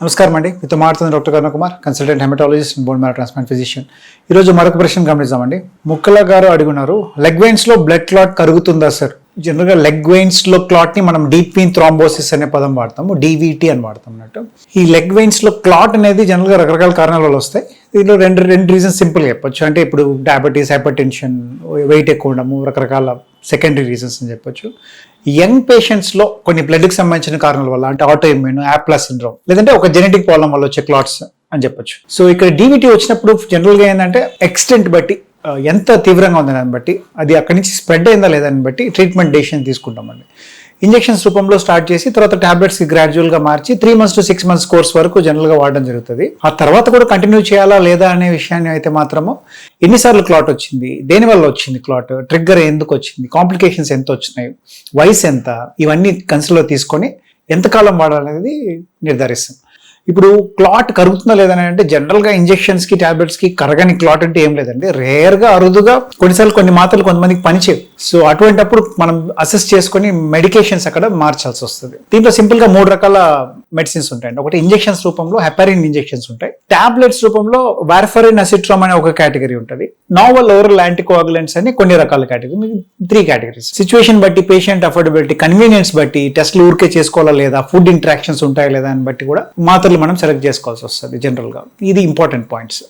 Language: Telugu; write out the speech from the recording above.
నమస్కారం అండి. మీతో మాట్లాడుతుంది doctor Karuna Kumar consultant haematologist bone marrow transplant physician ఈరోజు మరొక ప్రశ్న గమనిద్దామండి. ముక్కల గారు అడుగున్నారు లెగ్ వెయిన్స్లో బ్లడ్ క్లాట్ కరుగుతుందా సార్ జనరల్గా లెగ్ వెయిన్స్లో క్లాట్ని మనం డీప్ వీన్ థ్రాంబోసిస్ అనే పదం వాడతాము డీవీటీ అని వాడతాం అన్నట్టు. ఈ లెగ్ వెయిన్స్లో క్లాట్ అనేది జనరల్గా రకరకాల కారణాల వల్ల వస్తాయి. దీనిలో రెండు రెండు రీజన్స్ సింపుల్గా చెప్పొచ్చు. అంటే ఇప్పుడు డయాబెటీస్ హైపర్ టెన్షన్ వెయిట్ ఎక్కువ ఉండము రకరకాల సెకండరీ రీజన్స్ అని చెప్పొచ్చు. యంగ్ పేషెంట్స్లో కొన్ని బ్లడ్కి సంబంధించిన కారణాల వల్ల అంటే ఆటో ఇమ్యూన్ యాప్లా సిండ్రోమ్ లేదంటే ఒక జెనెటిక్ ప్రాబ్లం వల్ల వచ్చే క్లాట్స్ అని చెప్పొచ్చు. సో ఇక్కడ డీవీటీ వచ్చినప్పుడు జనరల్గా ఏంటంటే ఎక్స్టెంట్ బట్టి ఎంత తీవ్రంగా ఉందని దాన్ని బట్టి అది అక్కడి నుంచి స్ప్రెడ్ అయిందా లేదని బట్టి ట్రీట్మెంట్ డెసిషన్ తీసుకుంటామండి. ఇంజెక్షన్స్ రూపంలో స్టార్ట్ చేసి తర్వాత టాబ్లెట్స్ గ్రాడ్యువల్గా మార్చి three months to six months course వరకు జనరల్గా వాడడం జరుగుతుంది. ఆ తర్వాత కూడా కంటిన్యూ చేయాలా లేదా అనే విషయాన్ని అయితే మాత్రము ఎన్నిసార్లు క్లాట్ వచ్చింది దేని వల్ల వచ్చింది క్లాట్ ట్రిగ్గర్ ఎందుకు వచ్చింది? కాంప్లికేషన్స్ ఎంత వచ్చినాయి? వయసు ఎంత? ఇవన్నీ కన్సిడర్ తీసుకొని ఎంతకాలం వాడాలనేది నిర్ధారిస్తాం. ఇప్పుడు క్లాట్ కరుగుతుందా లేదని అంటే జనరల్గా ఇంజెక్షన్స్కి ఇంజెక్షన్స్కి కరగని క్లాట్ అంటే ఏం లేదండి. రేర్గా అరుదుగా కొన్నిసార్లు కొన్ని మాత్రలు కొంతమందికి పనిచేయవు. సో అటువంటప్పుడు మనం అసెస్ చేసుకొని మెడికేషన్స్ అక్కడ మార్చాల్సి వస్తుంది. దీంట్లో సింపుల్గా మూడు రకాల మెడిసిన్స్ ఉంటాయండి. ఒకటి ఇంజెక్షన్స్ రూపంలో హెపరిన్ ఇంజెక్షన్స్ ఉంటాయి. టాబ్లెట్స్ రూపంలో వార్ఫరిన్ అసిట్రామ్ అనే ఒక కేటగిరీ ఉంటుంది. నావల్ ఓరల్ యాంటీకోయాగులెంట్స్ అని కొన్ని రకాల కేటగిరీ త్రీ కేటగిరీస్ సిచ్యువేషన్ బట్టి పేషెంట్ అఫోర్డబిలిటీ కన్వీనియన్స్ బట్టి టెస్ట్లు ఊరికే చేసుకోవాలా లేదా ఫుడ్ ఇంటరాక్షన్స్ ఉంటాయా లేదా అని బట్టి కూడా మాత్రలు మనం సెలెక్ట్ చేసుకోవాల్సి వస్తుంది జనరల్గా ఇది ఇంపార్టెంట్ పాయింట్స్